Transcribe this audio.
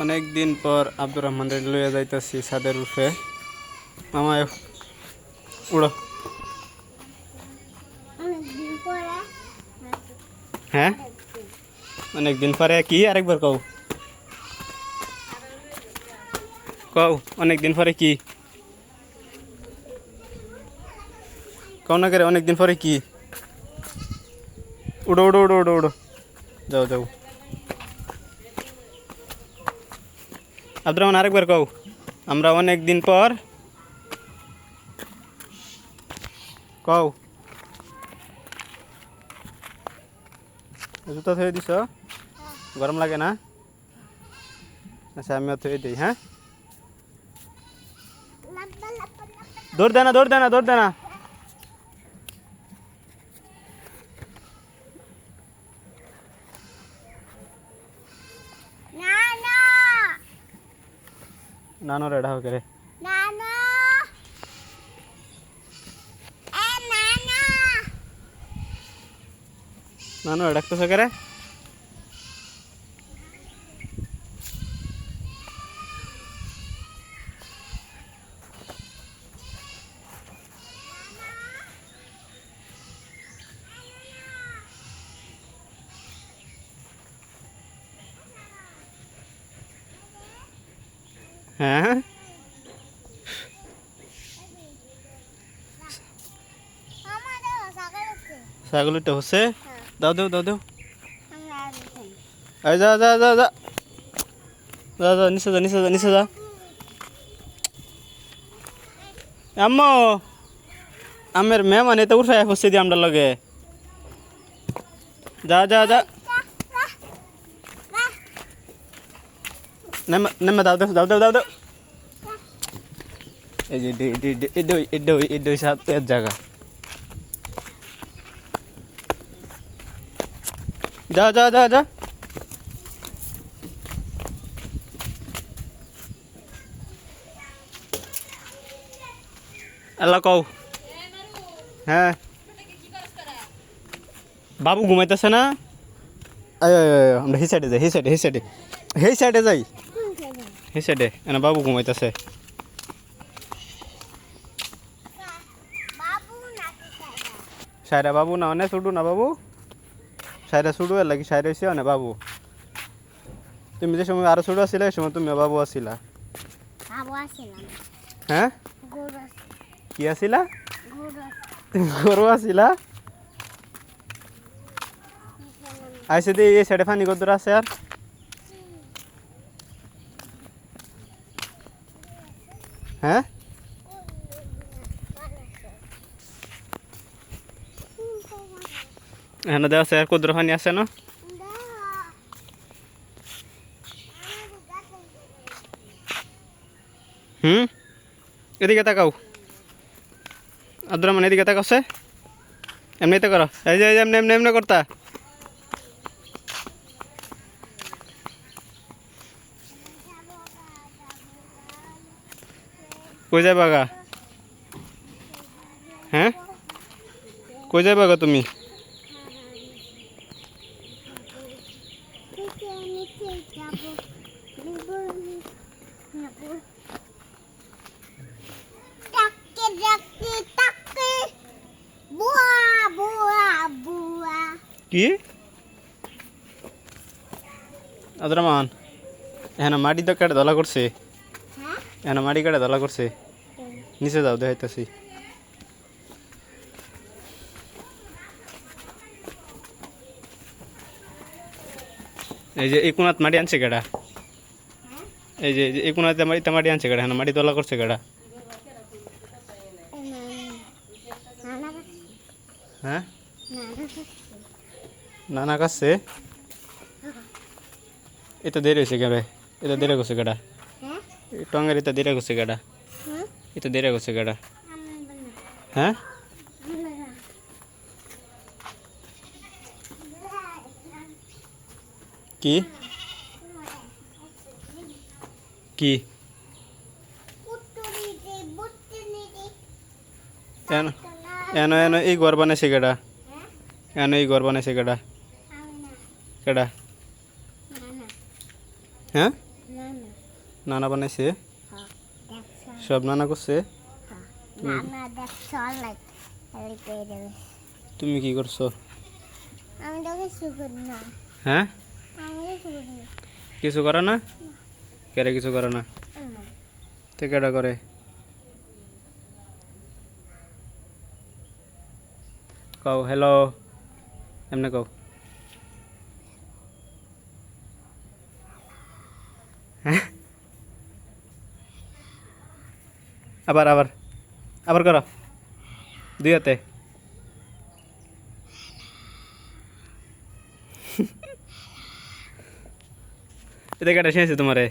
অনেক দিন পর আব্দুর রহমানের লইয়া যাইতাছি ছাদের উঠে মামা উড়ো। হ্যাঁ? অনেক দিন পরে কি? আরেকবার কও। কও অনেক দিন পরে কি? কও না করে অনেক দিন পরে কি? উড়ো উড়ো উড়ো উড়ো উড়ো। যাও যাও। আব্দুর রহমান আরেকবার কও। আমরা অনেক দিন পর কও। জুতা থয়ে দিছ? গরম লাগে না? আচ্ছা আমিও থয়ে দিই হ্যাঁ? লাব্বা লাব্বা লাব্বা দৌড় দেনা দৌড় দেনা দৌড় দেনা না না হোক রে না না এ না হ্যাঁ? ছাগলটা হচ্ছে? দাও দাও দাও দাও। আর যা যা যা যা। যা যা, নিচে যা নিচে যা নিচে যা। আম্মু, আমের মেহমান এতে উঠাই হচ্ছে দি আমরা লগে। যা যা যা। নেমে নেমে দাও দাও দাও দাও দাও এই যে ডি ডি ডি এডো এডো এডো সাত জায়গা যা যা যা যা আল্লাহ কও হ্যাঁ বাবু ঘুমাইতেছে না আমরা হি সাইডে যাই হি সাইডে হি সাইডে সেই সাইডে যাই হি সাইডে এনে বাবু ঘুমাইতেছে সাইরা বাবু না অনে ছুটু না বাবু সাইরা ছুটু এর লাগি সাইরা হয়েছে অনে বাবু তুমি যে সময় আরও ছোট আছিলে এই সময় তুমি বাবু আসছিলাম হ্যাঁ কি আছিলা গরু আছিলা আইসে দিয়ে এই সাইডে ফানি কত আছে আর হ্যাঁ? এখানে দেওয়া আছে আর কদ্র ফানি আছে না? হুম? এদিকে তাকাও। আব্দুর রহমান, এদিকে তাকাচ্ছে এমনিতে করো। এই যে, এমনি এমনি এমনি করতা। কই যাবা গা হ্যাঁ কই যাবা গা তুমি নিচে নিচে যাব যাব টাকে টাকে টাকে বুয়া বুয়া বুয়া কি আব্দুর রহমান এখানে মাটি তো কাটে ধলা করছে এখানে মাটি কাটে ধলা করছে নিচে যাও দেখাইতেছি এই যে, এই কোনাত মাটি আনছে কেডা এই যে, এই কোনাতে মাটি মাটি আনছে কেডা হ্যাঁ মাটি তোলা করছে কেডা হ্যাঁ নানা কাছে। এটা দেরি হয়েছে কেবে এটা দেরি করছে কেডা টঙ্গের এটা দেরি কেডা হুম? এটা দেরি কেডা আমি বললাম হ্যাঁ? কি? কি? এন এন এন এই ঘর বানাইছে কেডা হ্যাঁ এন এই ঘর বানাইছে কেডা কেডা হ্যাঁ? নানা বানাইছে। হ্যাঁ দেখছ? সব নানা করছে? হ্যাঁ না না দেখছ লাইক লাইক করে দেবে তুমি কি করছ? আমি তো কিছু করি না। হ্যাঁ? আমি কিছু করি না। কিছু করে না? কেরে কিছু করে না? আমার তো কেটা করে? কও হ্যালো এমনি কও হ্যাঁ আবার আবার। আবার করো। দুই হাতে। এটা কেটে শেষ তোমারে।